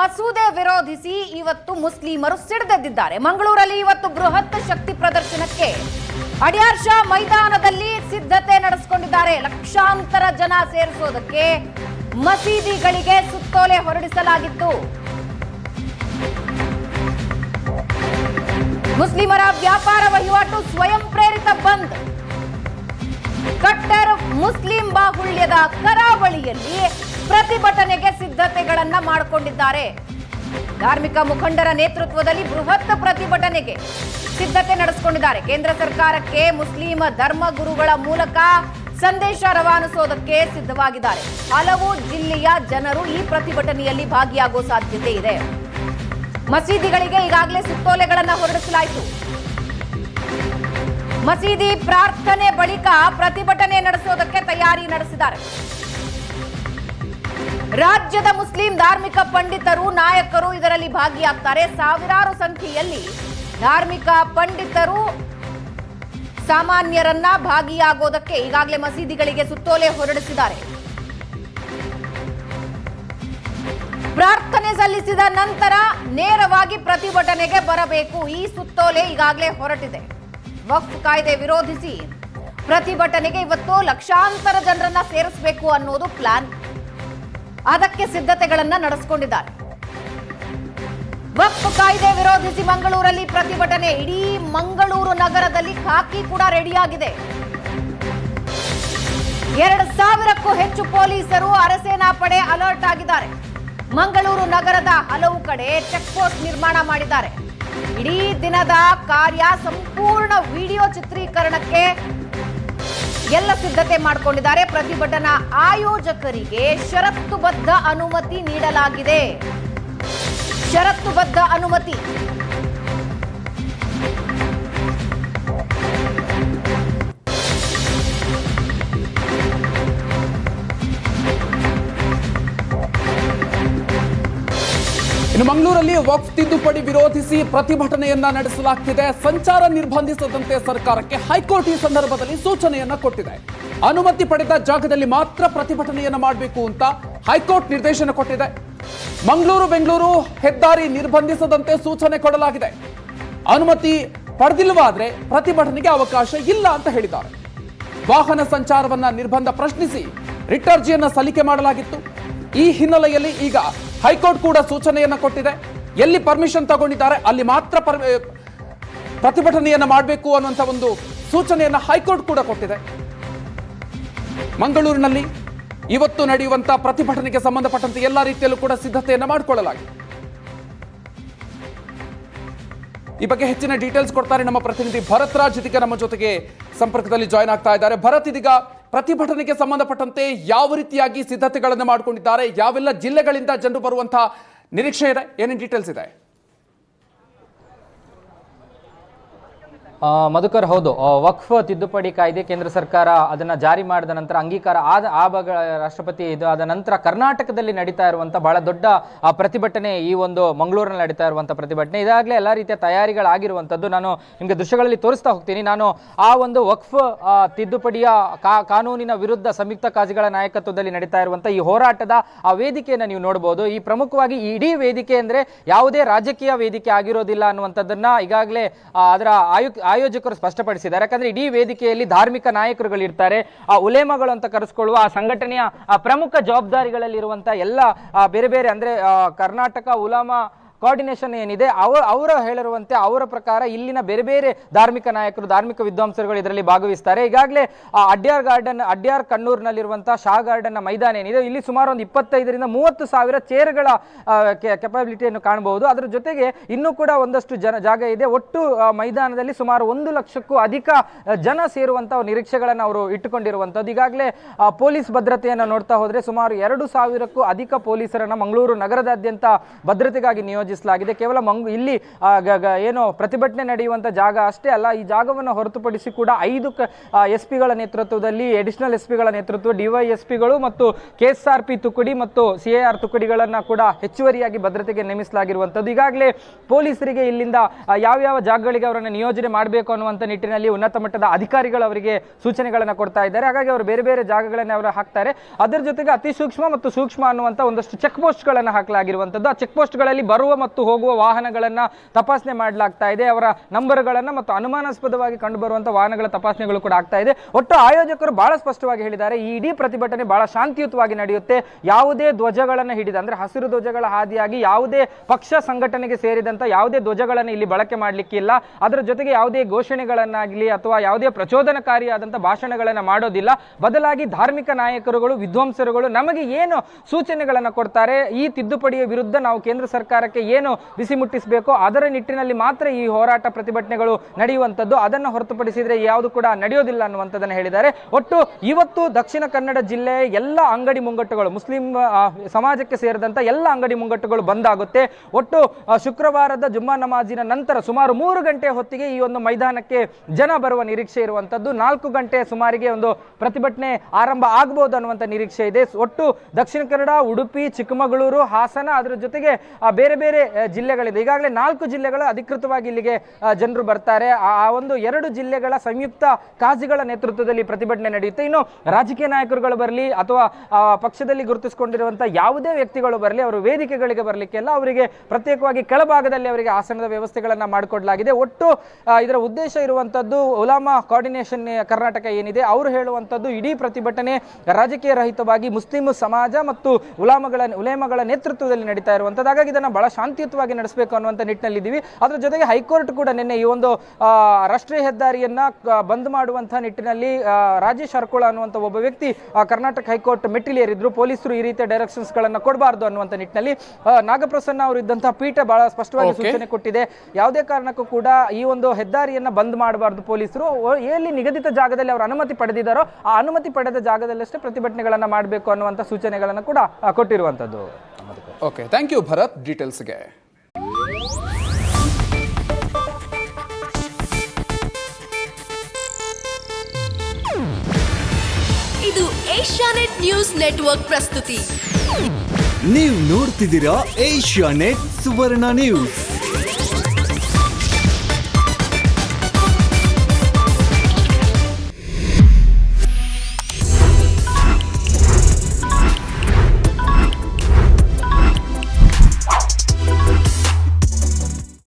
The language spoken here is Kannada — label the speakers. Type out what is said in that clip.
Speaker 1: ಮಸೂದೆ ವಿರೋಧಿಸಿ ಇವತ್ತು ಮುಸ್ಲಿಮರು ಸಿಡಿದೆದ್ದಿದ್ದಾರೆ. ಮಂಗಳೂರಲ್ಲಿ ಇವತ್ತು ಬೃಹತ್ ಶಕ್ತಿ ಪ್ರದರ್ಶನಕ್ಕೆ ಅಡಿಯಾರ್ ಶಾ ಮೈದಾನದಲ್ಲಿ ಸಿದ್ಧತೆ ನಡೆಸಿಕೊಂಡಿದ್ದಾರೆ. ಲಕ್ಷಾಂತರ ಜನ ಸೇರಿಸೋದಕ್ಕೆ ಮಸೀದಿಗಳಿಗೆ ಸುತ್ತೋಲೆ ಹೊರಡಿಸಲಾಗಿತ್ತು. ಮುಸ್ಲಿಮರ ವ್ಯಾಪಾರ ವಹಿವಾಟು ಸ್ವಯಂ ಪ್ರೇರಿತ ಬಂದ್. ಕಟ್ಟರ್ ಮುಸ್ಲಿಂ ಬಾಹುಳ್ಯದ ಕರಾವಳಿಯಲ್ಲಿ ಪ್ರತಿಭಟನೆಗೆ ಸಿದ್ಧತೆಗಳನ್ನ ಮಾಡಿಕೊಂಡಿದ್ದಾರೆ. ಧಾರ್ಮಿಕ ಮುಖಂಡರ ನೇತೃತ್ವದಲ್ಲಿ ಬೃಹತ್ ಪ್ರತಿಭಟನೆಗೆ ಸಿದ್ಧತೆ ನಡೆಸಿಕೊಂಡಿದ್ದಾರೆ. ಕೇಂದ್ರ ಸರ್ಕಾರಕ್ಕೆ ಮುಸ್ಲಿಂ ಧರ್ಮಗುರುಗಳ ಮೂಲಕ ಸಂದೇಶ ರವಾನಿಸೋದಕ್ಕೆ ಸಿದ್ಧವಾಗಿದ್ದಾರೆ. ಹಲವು ಜಿಲ್ಲೆಯ ಜನರು ಈ ಪ್ರತಿಭಟನೆಯಲ್ಲಿ ಭಾಗಿಯಾಗುವ ಸಾಧ್ಯತೆ ಇದೆ. ಮಸೀದಿಗಳಿಗೆ ಈಗಾಗಲೇ ಸುತ್ತೋಲೆಗಳನ್ನು ಹೊರಡಿಸಲಾಯಿತು ಮಸೀದಿ ಪ್ರಾರ್ಥನೆ ಬಳಿಕ ಪ್ರತಿಭಟನೆ ನಡೆಸೋದಕ್ಕೆ ತಯಾರಿ ನಡೆಸಿದ್ದಾರೆ. ರಾಜ್ಯದ ಮುಸ್ಲಿಂ ಧಾರ್ಮಿಕ ಪಂಡಿತರು, ನಾಯಕರು ಇದರಲ್ಲಿ ಭಾಗಿಯಾಗ್ತಾರೆ. ಸಾವಿರಾರು ಸಂಖ್ಯೆಯಲ್ಲಿ ಧಾರ್ಮಿಕ ಪಂಡಿತರು ಸಾಮಾನ್ಯರನ್ನ ಭಾಗಿಯಾಗೋದಕ್ಕೆ ಈಗಾಗಲೇ ಮಸೀದಿಗಳಿಗೆ ಸುತ್ತೋಲೆ ಹೊರಡಿಸಿದ್ದಾರೆ. ಪ್ರಾರ್ಥನೆ ಸಲ್ಲಿಸಿದ ನಂತರ ನೇರವಾಗಿ ಪ್ರತಿಭಟನೆಗೆ ಬರಬೇಕು. ಈ ಸುತ್ತೋಲೆ ಈಗಾಗಲೇ ಹೊರಟಿದೆ. ವಕ್ಫ್ ಕಾಯ್ದೆ ವಿರೋಧಿಸಿ ಪ್ರತಿಭಟನೆಗೆ ಇವತ್ತು ಲಕ್ಷಾಂತರ ಜನರನ್ನ ಸೇರಿಸಬೇಕು ಅನ್ನೋದು ಪ್ಲಾನ್ ಅದಕ್ಕೆ ಸಿದ್ಧತೆಗಳನ್ನ ನಡೆಸಿಕೊಂಡಿದ್ದಾರೆ. ವಕ್ಫ್ ಕಾಯ್ದೆ ವಿರೋಧಿಸಿ ಮಂಗಳೂರಲ್ಲಿ ಪ್ರತಿಭಟನೆ. ಇಡೀ ಮಂಗಳೂರು ನಗರದಲ್ಲಿ ಖಾಕಿ ಕೂಡ ರೆಡಿಯಾಗಿದೆ. ಎರಡು ಸಾವಿರಕ್ಕೂ ಹೆಚ್ಚು ಪೊಲೀಸರು ಅರಸೇನಾ ಪಡೆ ಅಲರ್ಟ್ ಆಗಿದ್ದಾರೆ. ಮಂಗಳೂರು ನಗರದ ಹಲವು ಕಡೆ ಚೆಕ್ ಪೋಸ್ಟ್ ನಿರ್ಮಾಣ ಮಾಡಿದ್ದಾರೆ. ಇಡೀ ದಿನದ ಕಾರ್ಯ ಸಂಪೂರ್ಣ ವಿಡಿಯೋ ಚಿತ್ರೀಕರಣಕ್ಕೆ ಎಲ್ಲ ಸಿದ್ಧತೆ ಮಾಡಿಕೊಂಡಿದ್ದಾರೆ. ಪ್ರತಿಭಟನಾ ಆಯೋಜಕರಿಗೆ ಷರತ್ತುಬದ್ಧ ಅನುಮತಿ ನೀಡಲಾಗಿದೆ. ಷರತ್ತುಬದ್ಧ ಅನುಮತಿ.
Speaker 2: ಇನ್ನು ಮಂಗಳೂರಲ್ಲಿ ವಕ್ಫ್ ತಿದ್ದುಪಡಿ ವಿರೋಧಿಸಿ ಪ್ರತಿಭಟನೆಯನ್ನ ನಡೆಸಲಾಗ್ತಿದೆ. ಸಂಚಾರ ನಿರ್ಬಂಧಿಸದಂತೆ ಸರ್ಕಾರಕ್ಕೆ ಹೈಕೋರ್ಟ್ ಈ ಸಂದರ್ಭದಲ್ಲಿ ಸೂಚನೆಯನ್ನ ಕೊಟ್ಟಿದೆ. ಅನುಮತಿ ಪಡೆದ ಜಾಗದಲ್ಲಿ ಮಾತ್ರ ಪ್ರತಿಭಟನೆಯನ್ನ ಮಾಡಬೇಕು ಅಂತ ಹೈಕೋರ್ಟ್ ನಿರ್ದೇಶನ ಕೊಟ್ಟಿದೆ. ಮಂಗಳೂರು, ಬೆಂಗಳೂರು ಹೆದ್ದಾರಿ ನಿರ್ಬಂಧಿಸದಂತೆ ಸೂಚನೆ ಕೊಡಲಾಗಿದೆ. ಅನುಮತಿ ಪಡೆದಿಲ್ಲವಾದ್ರೆ ಪ್ರತಿಭಟನೆಗೆ ಅವಕಾಶ ಇಲ್ಲ ಅಂತ ಹೇಳಿದ್ದಾರೆ. ವಾಹನ ಸಂಚಾರವನ್ನ ನಿರ್ಬಂಧ ಪ್ರಶ್ನಿಸಿ ರಿಟ್ ಅರ್ಜಿಯನ್ನ ಸಲ್ಲಿಕೆ ಮಾಡಲಾಗಿತ್ತು. ಈ ಹಿನ್ನೆಲೆಯಲ್ಲಿ ಈಗ ಹೈಕೋರ್ಟ್ ಕೂಡ ಸೂಚನೆಯನ್ನು ಕೊಟ್ಟಿದೆ. ಎಲ್ಲಿ ಪರ್ಮಿಷನ್ ತಗೊಂಡಿದ್ದಾರೆ, ಅಲ್ಲಿ ಮಾತ್ರ ಪ್ರತಿಭಟನೆಯನ್ನು ಮಾಡಬೇಕು ಅನ್ನುವಂಥ ಒಂದು ಸೂಚನೆಯನ್ನು ಹೈಕೋರ್ಟ್ ಕೂಡ ಕೊಟ್ಟಿದೆ. ಮಂಗಳೂರಿನಲ್ಲಿ ಇವತ್ತು ನಡೆಯುವಂತ ಪ್ರತಿಭಟನೆಗೆ ಸಂಬಂಧಪಟ್ಟಂತೆ ಎಲ್ಲ ರೀತಿಯಲ್ಲೂ ಕೂಡ ಸಿದ್ಧತೆಯನ್ನು ಮಾಡಿಕೊಳ್ಳಲಾಗಿದೆ. ಈ ಬಗ್ಗೆ ಹೆಚ್ಚಿನ ಡೀಟೇಲ್ಸ್ ಕೊಡ್ತಾರೆ ನಮ್ಮ ಪ್ರತಿನಿಧಿ ಭರತ್ ರಾಜ್ ಇದೀಗ ನಮ್ಮ ಜೊತೆಗೆ ಸಂಪರ್ಕದಲ್ಲಿ ಜಾಯ್ನ್ ಆಗ್ತಾ ಇದ್ದಾರೆ. ಭರತ್, ಇದೀಗ ಪ್ರತಿಭಟನೆಗೆ ಸಂಬಂಧಪಟ್ಟಂತೆ ಯಾವ ರೀತಿಯಾಗಿ ಸಿದ್ಧತೆಗಳನ್ನು ಮಾಡಿಕೊಂಡಿದ್ದಾರೆ, ಯಾವೆಲ್ಲ ಜಿಲ್ಲೆಗಳಿಂದ ಜನರು ಬರುವಂತಹ ನಿರೀಕ್ಷೆ ಇದೆ, ಏನೇನು ಡೀಟೇಲ್ಸ್ ಇದೆ?
Speaker 3: ಮಧುಕರ್ ಹೌದು. ವಕ್ಫ್ ತಿದ್ದುಪಡಿ ಕಾಯ್ದೆ ಕೇಂದ್ರ ಸರ್ಕಾರ ಅದನ್ನ ಜಾರಿ ಮಾಡಿದ ನಂತರ ಅಂಗೀಕಾರ ಆದ ಆ ಭಾಗ ರಾಷ್ಟ್ರಪತಿ ಇದು ಆದ ನಂತರ ಕರ್ನಾಟಕದಲ್ಲಿ ನಡೀತಾ ಇರುವಂಥ ಬಹಳ ದೊಡ್ಡ ಪ್ರತಿಭಟನೆ ಈ ಒಂದು ಮಂಗಳೂರಿನಲ್ಲಿ ನಡೀತಾ ಇರುವಂಥ ಪ್ರತಿಭಟನೆ. ಇದಾಗಲೇ ಎಲ್ಲ ರೀತಿಯ ತಯಾರಿಗಳಾಗಿರುವಂಥದ್ದು ನಾನು ನಿಮಗೆ ದೃಶ್ಯಗಳಲ್ಲಿ ತೋರಿಸ್ತಾ ಹೋಗ್ತೀನಿ. ನಾನು ಆ ಒಂದು ವಕ್ಫ್ ತಿದ್ದುಪಡಿಯ ಕಾನೂನಿನ ವಿರುದ್ಧ ಸಂಯುಕ್ತ ಕಾಜಿಗಳ ನಾಯಕತ್ವದಲ್ಲಿ ನಡೀತಾ ಇರುವಂಥ ಈ ಹೋರಾಟದ ಆ ವೇದಿಕೆಯನ್ನು ನೀವು ನೋಡಬಹುದು ಈ ಪ್ರಮುಖವಾಗಿ ಇಡೀ ವೇದಿಕೆ ಅಂದ್ರೆ ಯಾವುದೇ ರಾಜಕೀಯ ವೇದಿಕೆ ಆಗಿರೋದಿಲ್ಲ ಅನ್ನುವಂಥದ್ದನ್ನು ಈಗಾಗಲೇ ಅದರ ಆಯು ಆಯೋಜಕರು ಸ್ಪಷ್ಟಪಡಿಸಿದ್ದಾರೆ. ಯಾಕಂದ್ರೆ ಇಡೀ ವೇದಿಕೆಯಲ್ಲಿ ಧಾರ್ಮಿಕ ನಾಯಕರುಗಳು ಇರ್ತಾರೆ ಆ ಉಲೇಮಗಳು ಅಂತ ಕರೆಸ್ಕೊಳ್ಳುವ ಆ ಸಂಘಟನೆಯ ಪ್ರಮುಖ ಜವಾಬ್ದಾರಿಗಳಲ್ಲಿರುವಂತ ಎಲ್ಲ ಆ, ಬೇರೆ ಬೇರೆ ಅಂದ್ರೆ ಕರ್ನಾಟಕ ಉಲಾಮಾ ಕೋಆರ್ಡಿನೇಷನ್ ಏನಿದೆ, ಅವ, ಅವರು ಹೇಳಿರುವಂತೆ ಅವರ ಪ್ರಕಾರ ಇಲ್ಲಿನ ಬೇರೆ ಬೇರೆ ಧಾರ್ಮಿಕ ನಾಯಕರು, ಧಾರ್ಮಿಕ ವಿದ್ವಾಂಸರುಗಳು ಇದರಲ್ಲಿ ಭಾಗವಹಿಸ್ತಾರೆ. ಈಗಾಗಲೇ ಅಡ್ಯಾರ್ ಗಾರ್ಡನ್ ಅಡ್ಯಾರ್ ಕಣ್ಣೂರಿನಲ್ಲಿರುವಂತಹ ಶಾ ಗಾರ್ಡನ್ ಮೈದಾನ ಏನಿದೆ, ಇಲ್ಲಿ ಸುಮಾರು ಒಂದು ಇಪ್ಪತ್ತೈದರಿಂದ ಮೂವತ್ತು ಸಾವಿರ ಚೇರ್ಗಳ ಕೆಪಾಬಿಲಿಟಿಯನ್ನು ಕಾಣಬಹುದು. ಅದರ ಜೊತೆಗೆ ಇನ್ನೂ ಕೂಡ ಒಂದಷ್ಟು ಜನ, ಜಾಗ ಇದೆ. ಒಟ್ಟು ಮೈದಾನದಲ್ಲಿ ಸುಮಾರು ಒಂದು ಲಕ್ಷಕ್ಕೂ ಅಧಿಕ ಜನ ಸೇರುವಂತಹ ನಿರೀಕ್ಷೆಗಳನ್ನು ಅವರು ಇಟ್ಟುಕೊಂಡಿರುವಂಥದ್ದು ಈಗಾಗಲೇ ಪೊಲೀಸ್ ಭದ್ರತೆಯನ್ನು ನೋಡ್ತಾ ಹೋದರೆ ಸುಮಾರು ಎರಡು ಸಾವಿರಕ್ಕೂ ಅಧಿಕ ಪೊಲೀಸರನ್ನ ಮಂಗಳೂರು ನಗರದಾದ್ಯಂತ ಭದ್ರತೆಗಾಗಿ ನಿಯೋಜಿಸಿದ್ದಾರೆ ವಿಸರ್ಜಿಸಲಾಗಿದೆ ಕೇವಲ ಮಂಗ್, ಇಲ್ಲಿ ಏನು ಪ್ರತಿಭಟನೆ ನಡೆಯುವಂಥ ಜಾಗ ಅಷ್ಟೇ ಅಲ್ಲ, ಈ ಜಾಗವನ್ನು ಹೊರತುಪಡಿಸಿ ಕೂಡ ಐದು ಎಸ್ ಪಿಗಳ ನೇತೃತ್ವದಲ್ಲಿ ಅಡಿಷನಲ್ ಎಸ್ ಪಿಗಳ ನೇತೃತ್ವ ಡಿವೈ ಎಸ್ ಪಿಗಳು ಮತ್ತು ಕೆ ಎಸ್ ಆರ್ ಪಿ ತುಕಡಿ ಮತ್ತು ಸಿ ಎ ಆರ್ ತುಕಡಿಗಳನ್ನು ಕೂಡ ಹೆಚ್ಚುವರಿಯಾಗಿ ಭದ್ರತೆಗೆ ನೇಮಿಸಲಾಗಿರುವಂಥದ್ದು. ಈಗಾಗಲೇ ಪೊಲೀಸರಿಗೆ ಇಲ್ಲಿಂದ ಯಾವ್ಯಾವ ಜಾಗಗಳಿಗೆ ಅವರನ್ನು ನಿಯೋಜನೆ ಮಾಡಬೇಕು ಅನ್ನುವಂಥ ನಿಟ್ಟಿನಲ್ಲಿ ಉನ್ನತ ಮಟ್ಟದ ಅಧಿಕಾರಿಗಳು ಅವರಿಗೆ ಸೂಚನೆಗಳನ್ನು ಕೊಡ್ತಾ ಇದ್ದಾರೆ. ಹಾಗಾಗಿ ಅವರು ಬೇರೆ ಬೇರೆ ಜಾಗಗಳನ್ನು ಅವರು ಹಾಕ್ತಾರೆ. ಅದರ ಜೊತೆಗೆ ಅತಿ ಸೂಕ್ಷ್ಮ ಮತ್ತು ಸೂಕ್ಷ್ಮ ಅನ್ನುವಂಥ ಒಂದಷ್ಟು ಚೆಕ್ ಪೋಸ್ಟ್ಗಳನ್ನು ಹಾಕಲಾಗಿರುವಂಥದ್ದು. ಆ ಚೆಕ್ ಪೋಸ್ಟ್ಗಳಲ್ಲಿ ಬರುವ ಮತ್ತು ಹೋಗುವ ವಾಹನಗಳನ್ನು ತಪಾಸಣೆ ಮಾಡಲಾಗ್ತಾ ಇದೆ. ಅವರ ನಂಬರ್ಗಳನ್ನು ಮತ್ತು ಅನುಮಾನಾಸ್ಪದವಾಗಿ ಕಂಡುಬರುವಂಥ ವಾಹನಗಳ ತಪಾಸಣೆಗಳು ಕೂಡ ಆಗ್ತಾ ಇದೆ. ಒಟ್ಟು ಆಯೋಜಕರು ಬಹಳ ಸ್ಪಷ್ಟವಾಗಿ ಹೇಳಿದ್ದಾರೆ, ಈ ಇಡೀ ಪ್ರತಿಭಟನೆ ಬಹಳ ಶಾಂತಿಯುತವಾಗಿ ನಡೆಯುತ್ತೆ. ಯಾವುದೇ ಧ್ವಜಗಳನ್ನು ಹಿಡಿದ, ಅಂದ್ರೆ ಹಸಿರು ಧ್ವಜಗಳ ಹಾದಿಯಾಗಿ ಯಾವುದೇ ಪಕ್ಷ ಸಂಘಟನೆಗೆ ಸೇರಿದಂತ ಯಾವುದೇ ಧ್ವಜಗಳನ್ನು ಇಲ್ಲಿ ಬಳಕೆ ಮಾಡಲಿಕ್ಕಿಲ್ಲ ಅದರ ಜೊತೆಗೆ ಯಾವುದೇ ಘೋಷಣೆಗಳನ್ನಾಗಲಿ ಅಥವಾ ಯಾವುದೇ ಪ್ರಚೋದನಕಾರಿಯಾದಂಥ ಭಾಷಣಗಳನ್ನು ಮಾಡೋದಿಲ್ಲ. ಬದಲಾಗಿ ಧಾರ್ಮಿಕ ನಾಯಕರುಗಳು, ವಿದ್ವಾಂಸರುಗಳು ನಮಗೆ ಏನು ಸೂಚನೆಗಳನ್ನು ಕೊಡ್ತಾರೆ, ಈ ತಿದ್ದುಪಡಿಯ ವಿರುದ್ಧ ನಾವು ಕೇಂದ್ರ ಸರ್ಕಾರಕ್ಕೆ ಏನು ಬಿಸಿ ಮುಟ್ಟಿಸಬೇಕು ಅದರ ನಿಟ್ಟಿನಲ್ಲಿ ಮಾತ್ರ ಈ ಹೋರಾಟ ಪ್ರತಿಭಟನೆಗಳು ನಡೆಯುವಂಥದ್ದು. ಅದನ್ನು ಹೊರತುಪಡಿಸಿದರೆ ಯಾವುದು ಕೂಡ ನಡೆಯೋದಿಲ್ಲ ಅನ್ನುವಂಥದ್ದನ್ನು ಹೇಳಿದ್ದಾರೆ. ಒಟ್ಟು ಇವತ್ತು ದಕ್ಷಿಣ ಕನ್ನಡ ಜಿಲ್ಲೆ ಎಲ್ಲ ಅಂಗಡಿ ಮುಂಗಟ್ಟುಗಳು, ಮುಸ್ಲಿಂ ಸಮಾಜಕ್ಕೆ ಸೇರಿದಂಥ ಎಲ್ಲ ಅಂಗಡಿ ಮುಂಗಟ್ಟುಗಳು ಬಂದಾಗುತ್ತೆ ಒಟ್ಟು ಶುಕ್ರವಾರದ ಜುಮ್ಮಾ ನಮಾಜಿನ ನಂತರ ಸುಮಾರು ಮೂರು ಗಂಟೆ ಹೊತ್ತಿಗೆ ಈ ಒಂದು ಮೈದಾನಕ್ಕೆ ಜನ ಬರುವ ನಿರೀಕ್ಷೆ ಇರುವಂಥದ್ದು. ನಾಲ್ಕು ಗಂಟೆ ಸುಮಾರಿಗೆ ಒಂದು ಪ್ರತಿಭಟನೆ ಆರಂಭ ಆಗಬಹುದು ಅನ್ನುವಂಥ ನಿರೀಕ್ಷೆ ಇದೆ. ಒಟ್ಟು ದಕ್ಷಿಣ ಕನ್ನಡ, ಉಡುಪಿ, ಚಿಕ್ಕಮಗಳೂರು, ಹಾಸನ ಅದರ ಜೊತೆಗೆ ಬೇರೆ ಬೇರೆ ಬೇರೆ ಜಿಲ್ಲೆಗಳಿದೆ. ಈಗಾಗಲೇ ನಾಲ್ಕು ಜಿಲ್ಲೆಗಳು ಅಧಿಕೃತವಾಗಿ ಇಲ್ಲಿಗೆ ಜನರು ಬರ್ತಾರೆ. ಆ ಒಂದು ಎರಡು ಜಿಲ್ಲೆಗಳ ಸಂಯುಕ್ತ ಕಾಜಿಗಳ ನೇತೃತ್ವದಲ್ಲಿ ಪ್ರತಿಭಟನೆ ನಡೆಯುತ್ತೆ. ಇನ್ನು ರಾಜಕೀಯ ನಾಯಕರುಗಳು ಬರಲಿ ಅಥವಾ ಪಕ್ಷದಲ್ಲಿ ಗುರುತಿಸಿಕೊಂಡಿರುವಂತಹ ಯಾವುದೇ ವ್ಯಕ್ತಿಗಳು ಬರಲಿ, ಅವರು ವೇದಿಕೆಗಳಿಗೆ ಬರಲಿಕ್ಕೆಲ್ಲ ಅವರಿಗೆ ಪ್ರತ್ಯೇಕವಾಗಿ ಕೆಳಭಾಗದಲ್ಲಿ ಅವರಿಗೆ ಆಸನದ ವ್ಯವಸ್ಥೆಗಳನ್ನು ಮಾಡಿಕೊಡಲಾಗಿದೆ. ಒಟ್ಟು ಇದರ ಉದ್ದೇಶ ಇರುವಂತದ್ದು ಉಲಾಮಾ ಕೋಆರ್ಡಿನೇಷನ್ ಕರ್ನಾಟಕ ಏನಿದೆ, ಅವರು ಹೇಳುವಂತದ್ದು ಇಡೀ ಪ್ರತಿಭಟನೆ ರಾಜಕೀಯ ರಹಿತವಾಗಿ ಮುಸ್ಲಿಂ ಸಮಾಜ ಮತ್ತು ಉಲಾಮಗಳ, ಉಲೇಮಗಳ ನೇತೃತ್ವದಲ್ಲಿ ನಡೀತಾ ಇರುವಂತದ್ದು ಹಾಗಾಗಿ ಇದನ್ನು ಬಹಳ ಶಾಂತಿಯುತವಾಗಿ ನಡೆಸಬೇಕು ಅನ್ನುವಂಥ ನಿಟ್ಟಿನಲ್ಲಿ ಇದ್ದೀವಿ ಅದರ ಜೊತೆಗೆ ಹೈಕೋರ್ಟ್ ಕೂಡ ನಿನ್ನೆ ಈ ಒಂದು ರಾಷ್ಟ್ರೀಯ ಹೆದ್ದಾರಿಯನ್ನ ಬಂದ್ ಮಾಡುವಂಥ ನಿಟ್ಟಿನಲ್ಲಿ ರಾಜೇಶ್ ಹರ್ಕೋಳ ಅನ್ನುವಂಥ ಒಬ್ಬ ವ್ಯಕ್ತಿ ಕರ್ನಾಟಕ ಹೈಕೋರ್ಟ್ ಮೆಟ್ಟಿಲೇರಿದ್ರು. ಪೊಲೀಸರು ಈ ರೀತಿಯ ಡೈರೆಕ್ಷನ್ಸ್ ಗಳನ್ನ ಕೊಡಬಾರ್ದು ಅನ್ನುವಂಥ ನಿಟ್ಟಿನಲ್ಲಿ ನಾಗಪ್ರಸನ್ನ ಅವರು ಇದ್ದಂತಹ ಪೀಠ ಬಹಳ ಸ್ಪಷ್ಟವಾಗಿ ಸೂಚನೆ ಕೊಟ್ಟಿದೆ. ಯಾವುದೇ ಕಾರಣಕ್ಕೂ ಕೂಡ ಈ ಒಂದು ಹೆದ್ದಾರಿಯನ್ನ ಬಂದ್ ಮಾಡಬಾರ್ದು ಪೊಲೀಸರು. ಎಲ್ಲಿ ನಿಗದಿತ ಜಾಗದಲ್ಲಿ ಅವರು ಅನುಮತಿ ಪಡೆದಿದ್ದಾರೋ ಆ ಅನುಮತಿ ಪಡೆದ ಜಾಗದಲ್ಲಷ್ಟೇ ಪ್ರತಿಭಟನೆಗಳನ್ನ ಮಾಡಬೇಕು ಅನ್ನುವಂಥ ಸೂಚನೆಗಳನ್ನು ಕೂಡ ಕೊಟ್ಟಿರುವಂಥದ್ದು
Speaker 2: ಓಕೆ ಥ್ಯಾಂಕ್ ಯು ಭರತ್ ಡೀಟೇಲ್ಸ್ಗೆ
Speaker 4: ಇದು ಏಷ್ಯಾನೆಟ್ ನ್ಯೂಸ್ ನೆಟ್ವರ್ಕ್ ಪ್ರಸ್ತುತಿ.
Speaker 5: ನೀವು ನೋಡ್ತಿದ್ದೀರಾ ಏಷ್ಯಾ ನೆಟ್ ಸುವರ್ಣ ನ್ಯೂಸ್